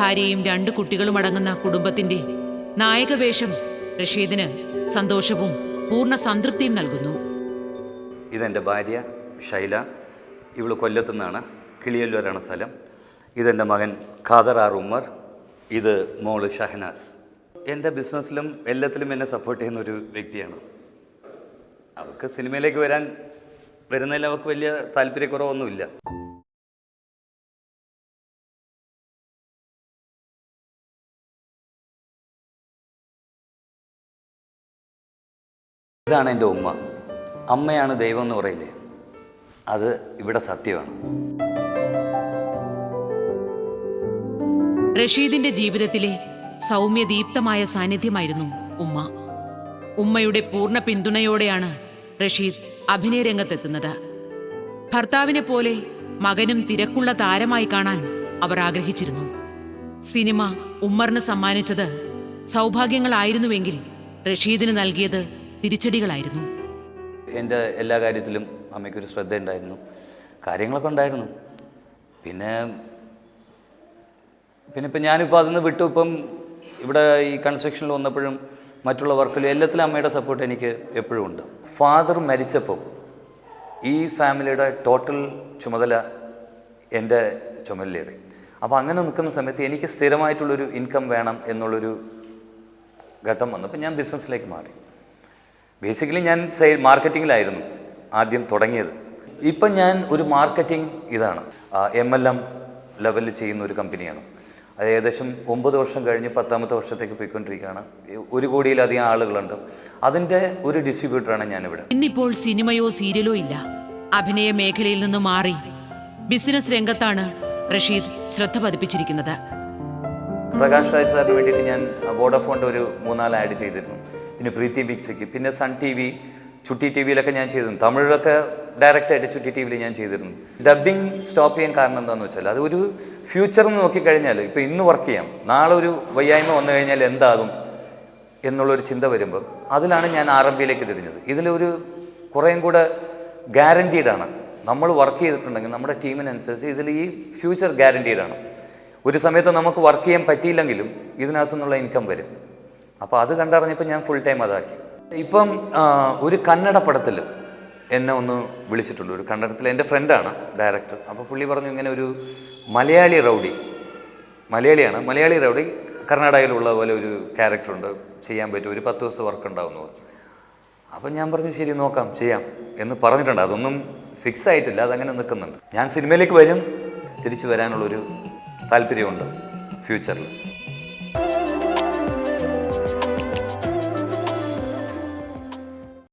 ഭാര്യയും രണ്ട് കുട്ടികളും അടങ്ങുന്ന കുടുംബത്തിന്റെ നായകവേഷം റഷീദിന് സന്തോഷവും പൂർണ സംതൃപ്തിയും നൽകുന്നു. ഇതെന്റെ ഭാര്യ ഷൈല ഇവൾ കൊല്ലത്തു നിന്നാണ് കിളിയല്ലൂരാണ് സ്ഥലം. ഇതെന്റെ മകൻ ഖാദർ ആർ ഉമ്മർ. ഇത് മോൾ ഷഹനാസ്. എന്റെ ബിസിനസ്സിലും എല്ലാത്തിലും എന്നെ സപ്പോർട്ട് ചെയ്യുന്ന ഒരു വ്യക്തിയാണ്. അവർക്ക് സിനിമയിലേക്ക് വരാൻ വരുന്നതിൽ അവർക്ക് വലിയ താല്പര്യക്കുറവൊന്നുമില്ല. ഇതാണ് എന്റെ ഉമ്മ. അമ്മയാണ് ദൈവം എന്ന് പറയില്ലേ? അത് ഇവിടെ സത്യമാണ്. റഷീദിന്റെ ജീവിതത്തിലെ സൗമ്യ ദീപ്തമായ സാന്നിധ്യമായിരുന്നു ഉമ്മ. ഉമ്മയുടെ പൂർണ പിന്തുണയോടെയാണ് റഷീദ് അഭിനയ രംഗത്തെത്തുന്നത്. ഭർത്താവിനെ പോലെ മകനും തിരക്കുള്ള താരമായി കാണാൻ അവർ ആഗ്രഹിച്ചിരുന്നു. സിനിമ ഉമ്മറിന് സമ്മാനിച്ചത് സൗഭാഗ്യങ്ങളായിരുന്നുവെങ്കിൽ റഷീദിന് നൽകിയത് തിരിച്ചടികളായിരുന്നു. എന്റെ എല്ലാ കാര്യത്തിലും അമ്മയ്ക്കൊരു ശ്രദ്ധ ഉണ്ടായിരുന്നു കാര്യങ്ങളൊക്കെ ഉണ്ടായിരുന്നു. പിന്നെ പിന്നെ ഇപ്പം ഞാനിപ്പോൾ അതിൽ നിന്ന് വിട്ടു. ഇപ്പം ഇവിടെ ഈ കൺസ്ട്രക്ഷനിൽ വന്നപ്പോഴും മറ്റുള്ള വർക്കിലും എല്ലാത്തിലും അമ്മയുടെ സപ്പോർട്ട് എനിക്ക് എപ്പോഴും ഉണ്ട്. ഫാദർ മരിച്ചപ്പോൾ ഈ ഫാമിലിയുടെ ടോട്ടൽ ചുമതല എന്റെ ചുമലിലേറി. അപ്പോൾ അങ്ങനെ നിൽക്കുന്ന സമയത്ത് എനിക്ക് സ്ഥിരമായിട്ടുള്ളൊരു ഇൻകം വേണം എന്നുള്ളൊരു ഘട്ടം വന്നപ്പോൾ ഞാൻ ബിസിനസ്സിലേക്ക് മാറി. ബേസിക്കലി ഞാൻ സെയിൽ മാർക്കറ്റിങ്ങിലായിരുന്നു ആദ്യം തുടങ്ങിയത്. ഇപ്പം ഞാൻ ഒരു മാർക്കറ്റിംഗ് ഇതാണ്. എം എൽ എം ലെവലിൽ ചെയ്യുന്ന ഒരു കമ്പനിയാണ് അത് ഏകദേശം ഒമ്പത് വർഷം കഴിഞ്ഞ് പത്താമത്തെ വർഷത്തേക്ക് പോയിക്കൊണ്ടിരിക്കുകയാണ്. ഒരു കോടിയിലധികം ആളുകളുണ്ട്. അതിന്റെ ഒരു ഡിസ്ട്രിബ്യൂട്ടറാണ് ഞാനിവിടെ. ഇന്നിപ്പോൾ സിനിമയോ സീരിയലോ ഇല്ല. അഭിനയ മേഖലയിൽ നിന്ന് മാറി ബിസിനസ് രംഗത്താണ് റഷീദ് ശ്രദ്ധ പതിപ്പിച്ചിരിക്കുന്നത്. പ്രകാശ് രാജ് സാറിന് വേണ്ടിയിട്ട് ഞാൻ വോഡഫോണിന്റെ ഒരു മൂന്നാൽ ആഡ് ചെയ്തിരുന്നു. പിന്നെ പ്രീതി ബിക്സിക്ക് പിന്നെ Sun T V Chutti T വിയിലൊക്കെ ഞാൻ ചെയ്തിരുന്നു. തമിഴിലൊക്കെ ഡയറക്റ്റായിട്ട് ചുട്ടി ടി വിയിൽ ഞാൻ ചെയ്തിരുന്നു. ഡബ്ബിങ് സ്റ്റോപ്പ് ചെയ്യാൻ കാരണം എന്താണെന്ന് വെച്ചാൽ അത് ഒരു ഫ്യൂച്ചർ എന്ന് നോക്കിക്കഴിഞ്ഞാൽ ഇപ്പോൾ ഇന്ന് വർക്ക് ചെയ്യാം. നാളെ ഒരു വയ്യായ്മ വന്നു കഴിഞ്ഞാൽ എന്താകും എന്നുള്ളൊരു ചിന്ത വരുമ്പോൾ അതിലാണ് ഞാൻ ആർ എം ബിയിലേക്ക് തിരിഞ്ഞത്. ഇതിലൊരു കുറേയും കൂടെ ഗ്യാരന്റീഡാണ് നമ്മൾ വർക്ക് ചെയ്തിട്ടുണ്ടെങ്കിൽ നമ്മുടെ ടീമിനനുസരിച്ച് ഇതിൽ ഈ ഫ്യൂച്ചർ ഗ്യാരന്റീഡാണ് ഒരു സമയത്ത് നമുക്ക് വർക്ക് ചെയ്യാൻ പറ്റിയില്ലെങ്കിലും ഇതിനകത്തു നിന്നുള്ള ഇൻകം വരും. അപ്പോൾ അത് കണ്ടറിഞ്ഞപ്പോൾ ഞാൻ ഫുൾ ടൈം അതാക്കി. ഇപ്പം ഒരു കന്നഡ പടത്തിൽ എന്നെ ഒന്ന് വിളിച്ചിട്ടുണ്ട്. ഒരു കന്നഡത്തിൽ എന്റെ ഫ്രണ്ടാണ് ഡയറക്ടർ അപ്പോൾ പുള്ളി പറഞ്ഞു ഇങ്ങനെ ഒരു മലയാളി റൗഡി. മലയാളിയാണ്. മലയാളി റൗഡി കർണാടകയിലുള്ള പോലെ ഒരു ക്യാരക്ടറുണ്ട് ചെയ്യാൻ പറ്റും. ഒരു പത്ത് ദിവസത്തെ വർക്ക് ഉണ്ടാവുന്നു അപ്പം ഞാൻ പറഞ്ഞു ശരി നോക്കാം ചെയ്യാം എന്ന് പറഞ്ഞിട്ടുണ്ട്. അതൊന്നും ഫിക്സ് ആയിട്ടില്ല. അതങ്ങനെ നിൽക്കുന്നുണ്ട്. ഞാൻ സിനിമയിലേക്ക് വരും. തിരിച്ചു വരാനുള്ളൊരു താല്പര്യമുണ്ട് ഫ്യൂച്ചറിൽ